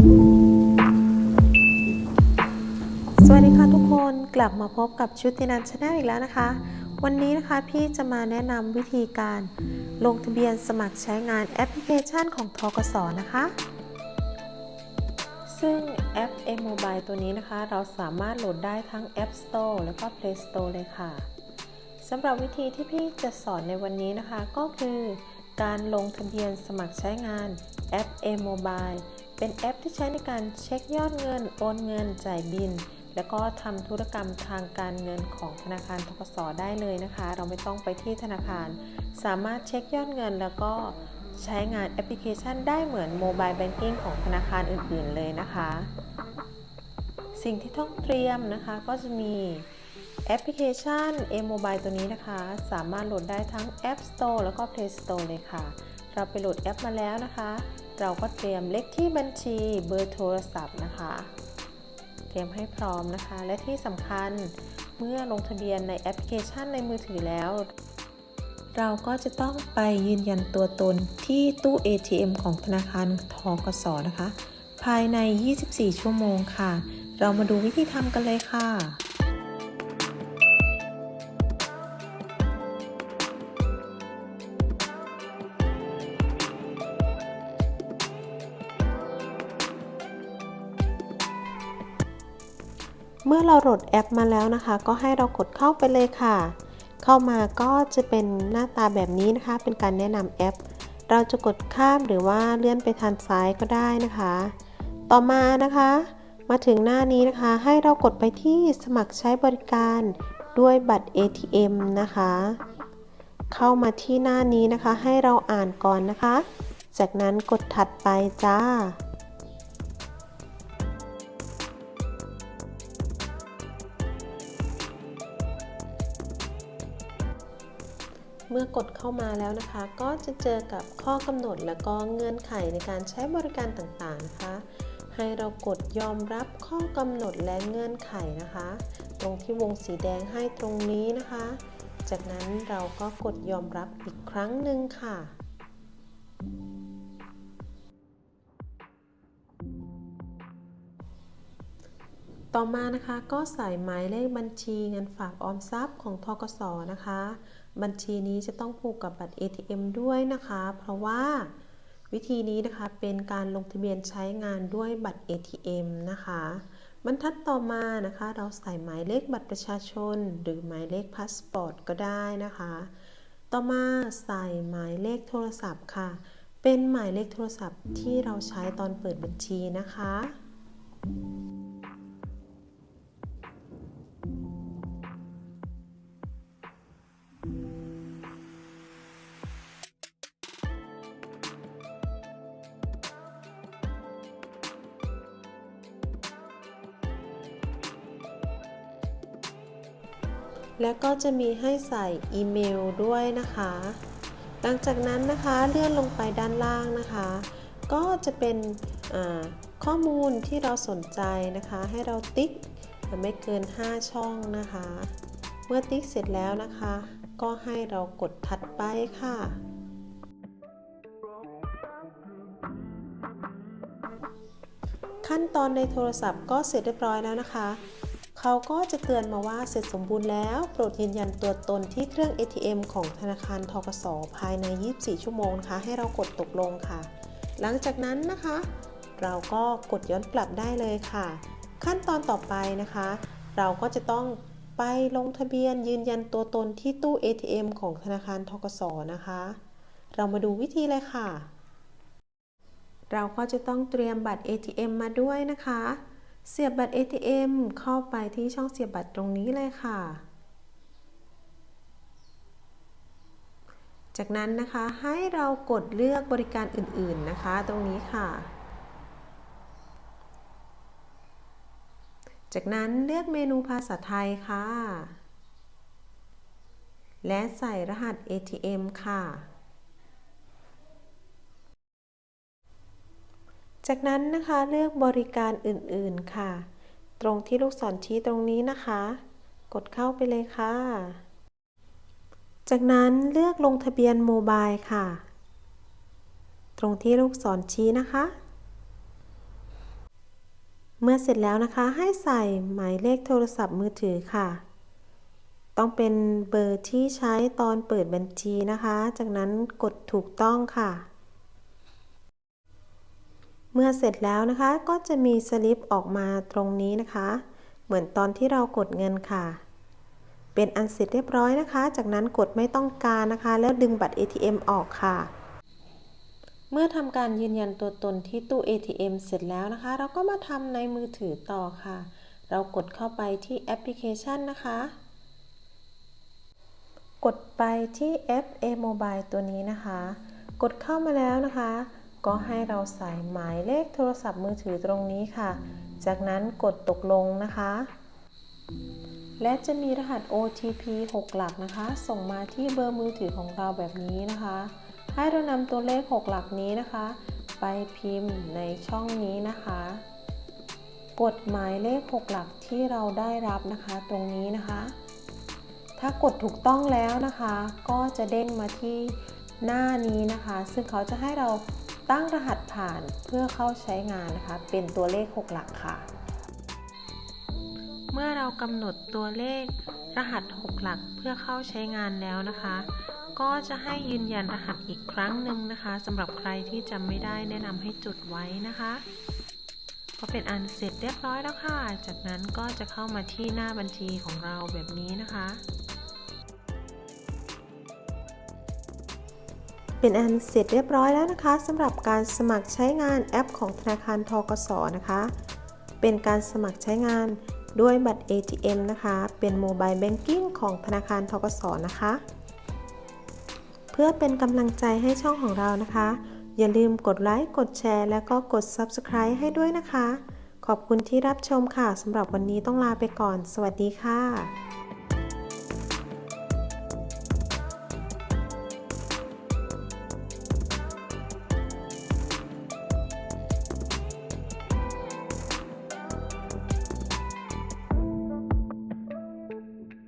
สวัสดีค่ะทุกคนกลับมาพบกับชุตินันชาแนลอีกแล้วนะคะ วันนี้นะคะพี่จะมาแนะนำวิธีการลงทะเบียนสมัครใช้งานแอปพลิเคชันของทกสนะคะ ซึ่งแอป M Mobile ตัวนี้นะคะ เราสามารถโหลดได้ทั้ง App Store แล้วก็ Play Store เลยค่ะสำหรับวิธีที่พี่จะสอนในวันนี้นะคะก็คือการลงทะเบียนสมัครใช้งานแอป M Mobile เป็นแอปที่ใช้ในการเช็คยอดเงิน โอนเงิน จ่ายบิน แล้วก็ทำธุรกรรมทางการเงินของธนาคารทกสได้เลยนะคะ เราไม่ต้องไปที่ธนาคาร สามารถเช็คยอดเงิน แล้วก็ใช้งานแอปพลิเคชันได้เหมือนโมบายแบงกิ้งของธนาคารอื่นๆเลยนะคะ สิ่งที่ต้องเตรียมนะคะก็จะมีแอปพลิเคชัน M Mobile ตัวนี้นะคะ สามารถโหลดได้ทั้ง App Store แล้วก็ Play Store เลยค่ะ เราไปโหลดแอปมาแล้วนะคะ เราก็เตรียมเลขที่บัญชีเบอร์โทรศัพท์นะคะ เตรียมให้พร้อมนะคะ และที่สำคัญเมื่อลงทะเบียนในแอปพลิเคชันในมือถือแล้ว เราก็จะต้องไปยืนยันตัวตนที่ตู้ ATM ของธนาคารทกสนะคะ ภายใน 24 ชั่วโมงค่ะ เรามาดูวิธีทำกันเลยค่ะ เมื่อเราโหลดแอปมาแล้วนะคะ ก็ให้เรากดเข้าไปเลยค่ะ เข้ามาก็จะเป็นหน้าตาแบบนี้นะคะ เป็นการแนะนำแอป เราจะกดข้ามหรือว่าเลื่อนไปทางซ้ายก็ได้นะคะ ต่อมานะคะ มาถึงหน้านี้นะคะ ให้เรากดไปที่สมัครใช้บริการด้วยบัตร ATM นะคะ เข้ามาที่หน้านี้นะคะ ให้เราอ่านก่อนนะคะ จากนั้นกดถัดไปจ้า เมื่อกดเข้ามาแล้วนะคะ ก็จะเจอกับข้อกำหนดแล้วก็เงื่อนไขในการใช้บริการต่างๆนะคะ ให้เรากดยอมรับข้อกำหนดและเงื่อนไขนะคะ ตรงที่วงสีแดงให้ตรงนี้นะคะ จากนั้นเราก็กดยอมรับอีกครั้งหนึ่งค่ะต่อมานะคะก็ใส่หมายเลขบัญชีเงินฝากออมทรัพย์ของทกสนะคะบัญชีนี้จะต้องผูกกับบัตร ATM ด้วยนะคะ เพราะว่าวิธีนี้นะคะเป็นการลงทะเบียนใช้งานด้วยบัตร ATM นะคะ บรรทัดต่อมานะคะ เราใส่หมายเลขบัตรประชาชน หรือหมายเลขพาสปอร์ตก็ได้นะคะ ต่อมาใส่หมายเลขโทรศัพท์ค่ะ เป็นหมายเลขโทรศัพท์ที่เราใช้ตอนเปิดบัญชีนะคะ แล้วก็จะมีให้ใส่อีเมลด้วยนะคะ หลังจากนั้นนะคะเลื่อนลงไปด้านล่างนะคะ ก็จะเป็นข้อมูลที่เราสนใจนะคะ ให้เราติ๊กไม่เกิน 5 ช่องนะคะ เมื่อติ๊กเสร็จแล้วนะคะ ก็ให้เรากดถัดไปค่ะ ขั้นตอนในโทรศัพท์ก็เสร็จเรียบร้อยแล้วนะคะ เขาก็จะเตือนมาว่าเสร็จสมบูรณ์แล้ว โปรดยืนยันตัวตนที่เครื่อง ATM ของธนาคารทกสภายใน 24 ชั่วโมงนะคะให้เรากดตกลงค่ะ หลังจากนั้นนะคะ เราก็กดย้อนกลับได้เลยค่ะ ขั้นตอนต่อไปนะคะ เราก็จะต้องไปลงทะเบียนยืนยันตัวตนที่ตู้ ATM ของธนาคารทกสนะคะ เรามาดูวิธีเลยค่ะ เราก็จะต้องเตรียมบัตร ATM มาด้วยนะคะ เสียบบัตร ATM เข้าไปที่ช่องเสียบบัตรตรงนี้เลยค่ะ จากนั้นนะคะให้เรากดเลือกบริการอื่นๆนะคะ ตรงนี้ค่ะ จากนั้นเลือกเมนูภาษาไทยค่ะ และใส่รหัส ATM ค่ะ จากนั้นนะคะเลือกบริการอื่นๆค่ะ ตรงที่ลูกศรชี้ตรงนี้นะคะ กดเข้าไปเลยค่ะ จากนั้นเลือกลงทะเบียนโมบายค่ะ ตรงที่ลูกศรชี้นะคะ เมื่อเสร็จแล้วนะคะให้ใส่หมายเลขโทรศัพท์มือถือค่ะ ต้องเป็นเบอร์ที่ใช้ตอนเปิดบัญชีนะคะ จากนั้นกดถูกต้องค่ะ เมื่อเสร็จแล้วนะคะก็จะมีสลิปออกมาตรงนี้นะคะ เหมือนตอนที่เรากดเงินค่ะ เป็นอันเสร็จเรียบร้อยนะคะ จากนั้นกดไม่ต้องการนะคะ แล้วดึงบัตร ATM ออกค่ะ เมื่อทำการยืนยันตัวตนที่ตู้ ATM เสร็จแล้วนะคะ เราก็มาทำในมือถือต่อค่ะ เรากดเข้าไปที่แอปพลิเคชันนะคะ กดไปที่ FA Mobile ตัวนี้นะคะ กดเข้ามาแล้วนะคะ ก็ให้เราใส่หมายเลขโทรศัพท์มือถือตรงนี้ค่ะ จากนั้นกดตกลงนะคะ และจะมีรหัส OTP 6 หลักนะคะ ส่งมาที่เบอร์มือถือของเราแบบนี้นะคะ ให้เรานำตัวเลข 6 หลักนี้นะคะ ไปพิมพ์ในช่องนี้นะคะ กดหมายเลข 6 หลักที่เราได้รับนะคะตรงนี้นะคะ ถ้ากดถูกต้องแล้วนะคะ ก็จะเด้งมาที่หน้านี้นะคะ ซึ่งเขาจะให้เรา ตั้งรหัสผ่านเพื่อเข้าใช้งานนะคะเป็นตัวเลข 6 หลักค่ะ เมื่อเรากำหนดตัวเลขรหัส 6 หลักเพื่อเข้าใช้งานแล้วนะคะ ก็จะให้ยืนยันรหัสอีกครั้งหนึ่งนะคะสำหรับใครที่จำไม่ได้แนะนำให้จดไว้นะคะก็เป็นอันเสร็จเรียบร้อยแล้วค่ะ จากนั้นก็จะเข้ามาที่หน้าบัญชีของเราแบบนี้นะคะ เป็นอันเสร็จเรียบร้อยแล้วนะคะสำหรับการสมัครใช้งานแอปของธนาคารทกสนะคะ เป็นการสมัครใช้งานด้วยบัตร ATM นะคะ เป็นโมบายแบงกิ้งของธนาคารทกสนะคะ เพื่อเป็นกำลังใจให้ช่องของเรานะคะ อย่าลืมกดไลค์กดแชร์ แล้วก็กด Subscribe ให้ด้วยนะคะ ขอบคุณที่รับชมค่ะสำหรับวันนี้ต้องลาไปก่อน สวัสดีค่ะ